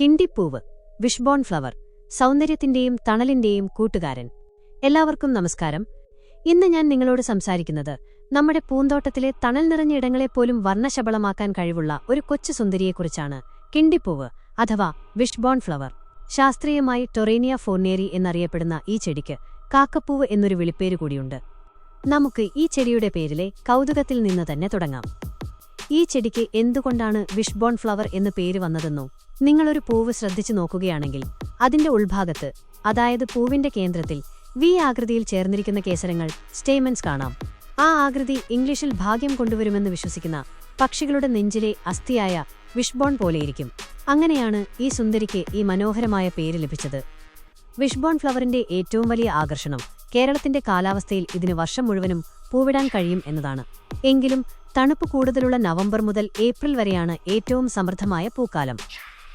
കിണ്ടിപ്പൂവ് wishbone flower സൗന്ദര്യത്തിന്റെയും തണലിന്റെയും കൂട്ടുകാരൻ. എല്ലാവർക്കും നമസ്കാരം. ഇന്ന് ഞാൻ നിങ്ങളോട് സംസാരിക്കുന്നത് നമ്മുടെ പൂന്തോട്ടത്തിലെ തണൽ നിറഞ്ഞ ഇടങ്ങളെപ്പോലും വർണശബളമാക്കാൻ കഴിവുള്ള ഒരു കൊച്ചു സുന്ദരിയെക്കുറിച്ചാണ്. കിണ്ടിപ്പൂവ് അഥവാ വിഷ്ബോൺ ഫ്ലവർ ശാസ്ത്രീയമായി ടൊറേനിയ ഫോർനേരി എന്നറിയപ്പെടുന്ന ഈ ചെടിക്ക് കാക്കപ്പൂവ് എന്നൊരു വിളിപ്പേര് കൂടിയുണ്ട്. നമുക്ക് ഈ ചെടിയുടെ പേരിലെ കൗതുകത്തിൽ നിന്ന് തന്നെ തുടങ്ങാം. ഈ ചെടിക്ക് എന്തുകൊണ്ടാണ് വിഷ്ബോൺ ഫ്ലവർ എന്ന് പേര് വന്നതെന്നോ? നിങ്ങളൊരു പൂവ് ശ്രദ്ധിച്ചു നോക്കുകയാണെങ്കിൽ അതിന്റെ ഉൾഭാഗത്ത് അതായത് പൂവിന്റെ കേന്ദ്രത്തിൽ വി ആകൃതിയിൽ ചേർന്നിരിക്കുന്ന കേസരങ്ങൾ സ്റ്റേമൻസ് കാണാം. ആ ആകൃതി ഇംഗ്ലീഷിൽ ഭാഗ്യം കൊണ്ടുവരുമെന്ന് വിശ്വസിക്കുന്ന പക്ഷികളുടെ നെഞ്ചിലെ അസ്ഥിയായ വിഷ്ബോൺ പോലെയിരിക്കും. അങ്ങനെയാണ് ഈ സുന്ദരിക്ക് ഈ മനോഹരമായ പേര് ലഭിച്ചത്. വിഷ്ബോൺ ഫ്ലവറിന്റെ ഏറ്റവും വലിയ ആകർഷണം കേരളത്തിന്റെ കാലാവസ്ഥയിൽ ഇതിന് വർഷം മുഴുവനും പൂവിടാൻ കഴിയും എന്നതാണ്. എങ്കിലും തണുപ്പ് കൂടുതലുള്ള നവംബർ മുതൽ ഏപ്രിൽ വരെയാണ് ഏറ്റവും സമൃദ്ധമായ പൂക്കാലം.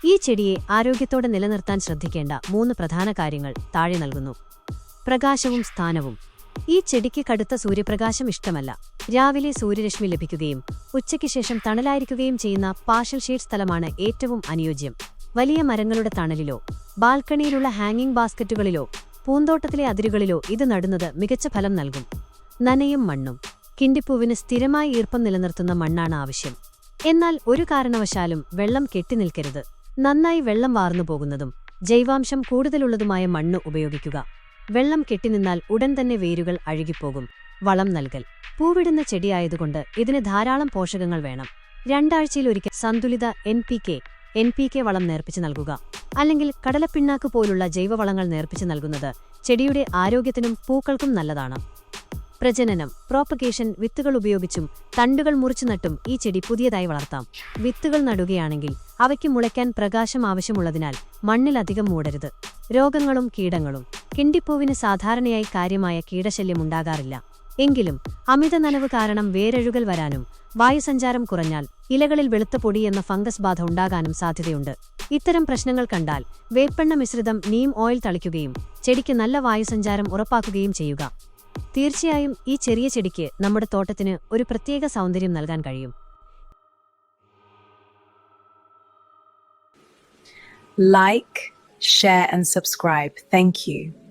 ഈ ചെടിയെ ആരോഗ്യത്തോടെ നിലനിർത്താൻ ശ്രദ്ധിക്കേണ്ട മൂന്ന് പ്രധാന കാര്യങ്ങൾ താഴെ നൽകുന്നു. പ്രകാശവും സ്ഥാനവും. ഈ ചെടിക്ക് കടുത്ത സൂര്യപ്രകാശം ഇഷ്ടമല്ല. രാവിലെ സൂര്യരശ്മി ലഭിക്കുകയും ഉച്ചയ്ക്ക് ശേഷം തണലായിരിക്കുകയും ചെയ്യുന്ന പാർഷ്യൽ ഷെയ്ഡ് സ്ഥലമാണ് ഏറ്റവും അനുയോജ്യം. വലിയ മരങ്ങളുടെ തണലിലോ ബാൽക്കണിയിലുള്ള ഹാങ്ങിംഗ് ബാസ്ക്കറ്റുകളിലോ പൂന്തോട്ടത്തിലെ അതിരുകളിലോ ഇത് നടുന്നത് മികച്ച ഫലം നൽകും. നനയും മണ്ണും. കിണ്ടിപ്പൂവിന് സ്ഥിരമായി ഈർപ്പം നിലനിർത്തുന്ന മണ്ണാണ് ആവശ്യം. എന്നാൽ ഒരു കാരണവശാലും വെള്ളം കെട്ടിനിൽക്കരുത് നന്നായി വെള്ളം വാർന്നു പോകുന്നതും ജൈവാംശം കൂടുതലുള്ളതുമായ മണ്ണ് ഉപയോഗിക്കുക. വെള്ളം കെട്ടിനിന്നാൽ ഉടൻ തന്നെ വേരുകൾ അഴുകിപ്പോകും. വളം നൽകൽ. പൂവിടുന്ന ചെടിയായതുകൊണ്ട് ഇതിന് ധാരാളം പോഷകങ്ങൾ വേണം. രണ്ടാഴ്ചയിലൊരിക്കൽ സന്തുലിത N P K N P K വളം നേർപ്പിച്ചു നൽകുക. അല്ലെങ്കിൽ കടലപ്പിണ്ണാക്ക് പോലുള്ള ജൈവവളങ്ങൾ നേർപ്പിച്ചു നൽകുന്നത് ചെടിയുടെ ആരോഗ്യത്തിനും പൂക്കൾക്കും നല്ലതാണ്. പ്രജനനം പ്രോപ്പഗേഷൻ വിത്തുകൾ ഉപയോഗിച്ചും തണ്ടുകൾ മുറിച്ചു നട്ടും ഈ ചെടി പുതിയതായി വളർത്താം. വിത്തുകൾ നടുകയാണെങ്കിൽ അവയ്ക്ക് മുളയ്ക്കാൻ പ്രകാശം ആവശ്യമുള്ളതിനാൽ മണ്ണിലധികം മൂടരുത്. രോഗങ്ങളും കീടങ്ങളും. കിണ്ടിപ്പൂവിന് സാധാരണയായി കാര്യമായ കീടശല്യം ഉണ്ടാകാറില്ല. എങ്കിലും അമിത നനവ് കാരണം വേരഴുകൽ വരാനും വായുസഞ്ചാരം കുറഞ്ഞാൽ ഇലകളിൽ വെളുത്ത പൊടി എന്ന ഫംഗസ് ബാധ ഉണ്ടാകാനും സാധ്യതയുണ്ട്. ഇത്തരം പ്രശ്നങ്ങൾ കണ്ടാൽ വേപ്പെണ്ണ മിശ്രിതം നീം ഓയിൽ തളിക്കുകയും ചെടിക്ക് നല്ല വായുസഞ്ചാരം ഉറപ്പാക്കുകയും ചെയ്യുക. തീർച്ചയായും ഈ ചെറിയ ചെടിക്ക് നമ്മുടെ തോട്ടത്തിന് ഒരു പ്രത്യേക സൗന്ദര്യം നൽകാൻ കഴിയും like share and subscribe thank you.